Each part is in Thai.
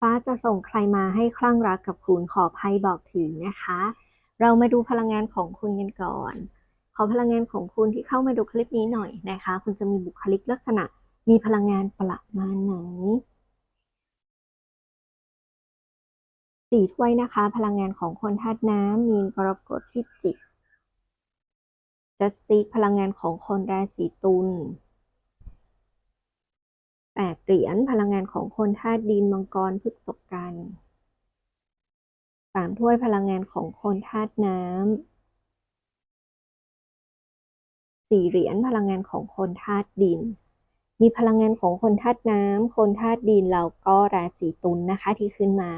ฟ้าจะส่งใครมาให้คลั่งรักกับคุณขอภัยบอกทีนะคะ เรามาดูพลังงานของคุณกันก่อน ขอพลังงานของคุณที่เข้ามาดูคลิปนี้หน่อยนะคะ คุณจะมีบุคลิกลักษณะ มีพลังงานประมาณไหนสี่ถ้วยนะคะ พลังงานของคนธาตุน้ำมีนกรกฎพิจิกจัสติกพลังงานของคนราศีตุล แปดเหรียญพลังงานของคนธาตุดินมังกรพฤษกันสามถ้วยพลังงานของคนธาตุน้ำสี่เหรียญพลังงานของคนธาตุดิน มีพลังงานของคนธาตุน้ำคนธาตุดินแล้วก็ราศีตุลนะคะที่ขึ้นมา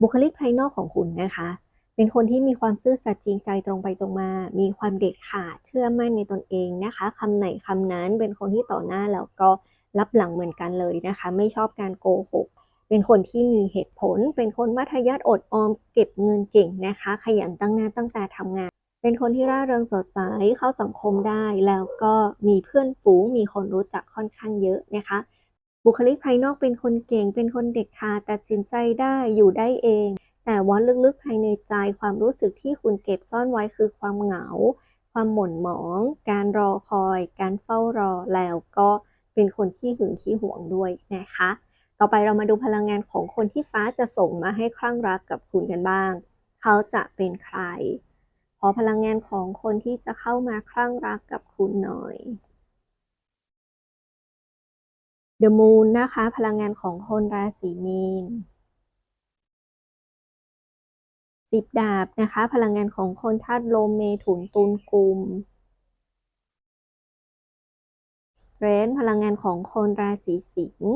บุคลิกภายนอกของคุณนะคะเป็นคนที่มีความซื่อสัตย์จริงใจตรงไปตรงมา มีความเด็ดขาดเชื่อมั่นในตนเองนะคะคำไหนคำนั้นเป็นคนที่ต่อหน้าแล้วก็ รับหลังเหมือนกันเลยนะคะ ไม่ชอบการโกหก เป็นคนที่มีเหตุผล เป็นคนมัธยัติอดออม เก็บเงินเก่งนะคะ ขยันตั้งหน้าตั้งตาทำงาน เป็นคนที่ร่าเริงสดใส เข้าสังคมได้ แล้วก็มีเพื่อนฝูง มีคนรู้จักค่อนข้างเยอะนะคะ บุคลิกภายนอกเป็นคนเก่ง เป็นคนเด็ดขาดตัดสินใจได้ อยู่ได้เอง แต่ว่าลึกๆภายในใจ ความรู้สึกที่คุณเก็บซ่อนไว้คือความเหงา ความหม่นหมอง การรอคอย การเฝ้ารอ แล้วก็ เป็นคนที่หึงขี้หวงด้วยนะคะ ต่อไปเรามาดูพลังงานของคนที่ฟ้าจะส่งมาให้คลั่งรักกับคุณกันบ้าง เขาจะเป็นใคร ขอพลังงานของคนที่จะเข้ามาคลั่งรักกับคุณหน่อย The Moon นะคะ พลังงานของคนราศีมีนสิบดาบนะคะ พลังงานของคนธาตุลมเมถุนตุลกุม Strength พลังงานของคนราศีสิงห์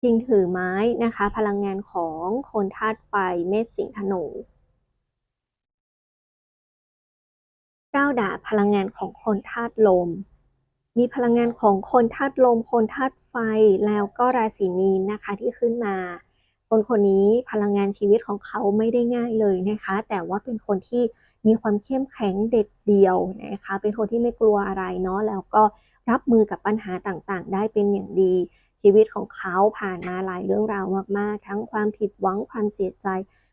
คิงถือไม้นะคะ พลังงานของคนธาตุไฟเมษสิงห์ธนูเก้าดาบพลังงานของคนธาตุลม มีพลังงานของคนธาตุลม คนธาตุไฟแล้วก็ราศีมีนนะคะที่ขึ้นมา คนคนนี้พลังงานชีวิตของเขาไม่ได้ง่ายเลยนะคะ แต่ว่าเป็นคนที่มีความเข้มแข็งเด็ดเดี่ยวนะคะ เป็นคนที่ไม่กลัวอะไรเนาะแล้วก็รับมือกับปัญหาต่างๆ ได้เป็นอย่างดี ชีวิตของเขาผ่านมาหลายเรื่องราวมากๆ ทั้งความผิดหวังความเสียใจ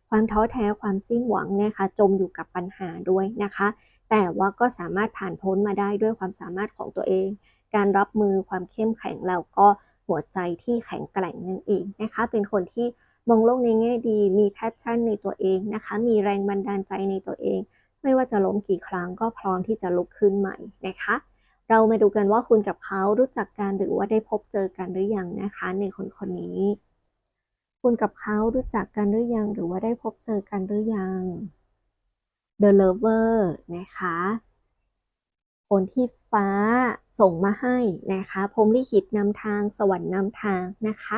ความท้อแท้ความสิ้นหวังนะคะ จมอยู่กับปัญหาด้วยนะคะ แต่ว่าก็สามารถผ่านพ้นมาได้ด้วยความสามารถของตัวเอง การรับมือความเข้มแข็งแล้วก็ หัวใจที่แข็งแกร่งนั่นเองนะคะ เป็นคนที่มองโลกในแง่ดี มีแพชชั่นในตัวเองนะคะ มีแรงบันดาลใจในตัวเอง ไม่ว่าจะล้มกี่ครั้งก็พร้อมที่จะลุกขึ้นใหม่นะคะ เรามาดูกันว่าคุณกับเขารู้จักกันหรือว่าได้พบเจอกันหรือยังนะคะ ในคนคนนี้ คุณกับเขารู้จักกันหรือยัง หรือว่าได้พบเจอกันหรือยัง The Lover นะคะ คนที่ฟ้าส่งมาให้นะคะพรมลิขิตนำทางสวรรค์นำทางนะคะ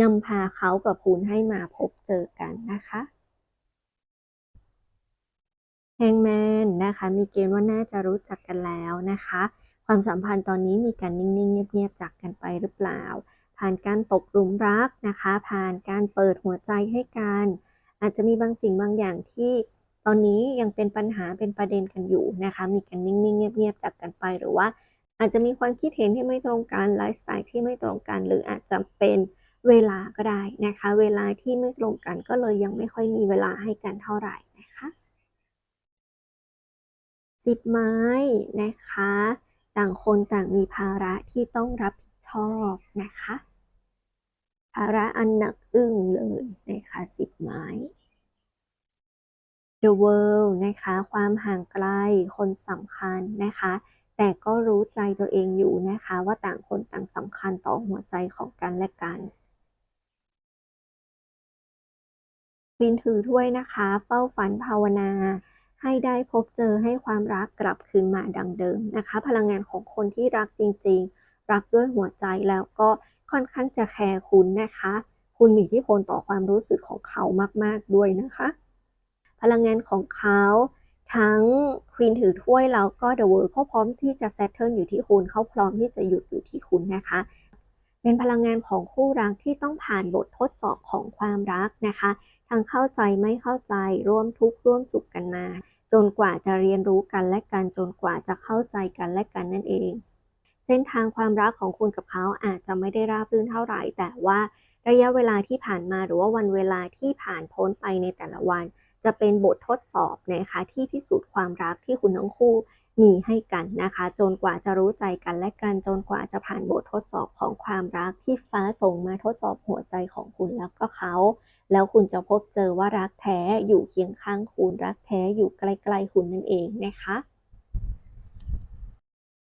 นำพาเขากับคุณให้มาพบเจอกันนะคะแฮงแมนนะคะมีเกณฑ์ว่าน่าจะรู้จักกันแล้วนะคะ ความสัมพันธ์ตอนนี้มีการนิ่งๆ เงียบๆจากกันไปหรือเปล่า ผ่านการตกหลุมรักนะคะ ผ่านการเปิดหัวใจให้กัน อาจจะมีบางสิ่งบางอย่างที่ อนนี้ยังเป็นปัญหาเป็นประเด็นกันอยู่นะคะ มีการนิ่งๆ เงียบๆจากกันไปหรือว่า อาจจะมีความคิดเห็นที่ไม่ตรงกันไลฟ์สไตล์ที่ไม่ตรงกัน หรืออาจจะเป็นเวลาก็ได้นะคะ เวลาที่ไม่ตรงกันก็เลยยังไม่ค่อยมีเวลาให้กันเท่าไหร่นะคะสิบไม้นะคะ ต่างคนต่างมีภาระที่ต้องรับผิดชอบนะคะ ภาระอันหนักอึ้งเลยนะคะสิบไม้ The World นะคะ ความห่างไกล คนสำคัญนะคะ แต่ก็รู้ใจตัวเองอยู่นะคะ ว่าต่างคนต่างสำคัญต่อหัวใจของกันและกันวินถือถ้วยนะคะเฝ้าฝันภาวนา ให้ได้พบเจอให้ความรักกลับคืนมาดังเดิมนะคะ พลังงานของคนที่รักจริง ๆ รักด้วยหัวใจแล้วก็ค่อนข้างจะแคร์คุณนะคะ คุณมีทธิพลต่อความรู้สึกของเขามาก ๆ ด้วยนะคะ พลังงานของเขาทั้งควีนถือถ้วยแล้วก็เดอะเวิร์เขาพร้อมที่จะเซตเทิลอยู่ที่คุณเขาพร้อมที่จะหยุดอยู่ที่คุณนะคะ เป็นพลังงานของคู่รักที่ต้องผ่านบททดสอบของความรักนะคะ ทั้งเข้าใจไม่เข้าใจร่วมทุกข์ร่วมสุขกันมา จนกว่าจะเรียนรู้กันและกันจนกว่าจะเข้าใจกันและกันนั่นเอง เส้นทางความรักของคุณกับเขาอาจจะไม่ได้ราบรื่นเท่าไหร่ แต่ว่าระยะเวลาที่ผ่านมาหรือว่าวันเวลาที่ผ่านพ้นไปในแต่ละวัน จะเป็นบททดสอบนะคะที่พิสูจน์ความรักที่คุณทั้งคู่มีให้กันนะคะ จนกว่าจะรู้ใจกันและกันจนกว่าจะผ่านบททดสอบของความรักที่ฟ้าส่งมาทดสอบหัวใจของคุณแล้วก็เขา แล้วคุณจะพบเจอว่ารักแท้อยู่เคียงข้างคุณรักแท้อยู่ใกล้ๆคุณนั่นเองนะคะ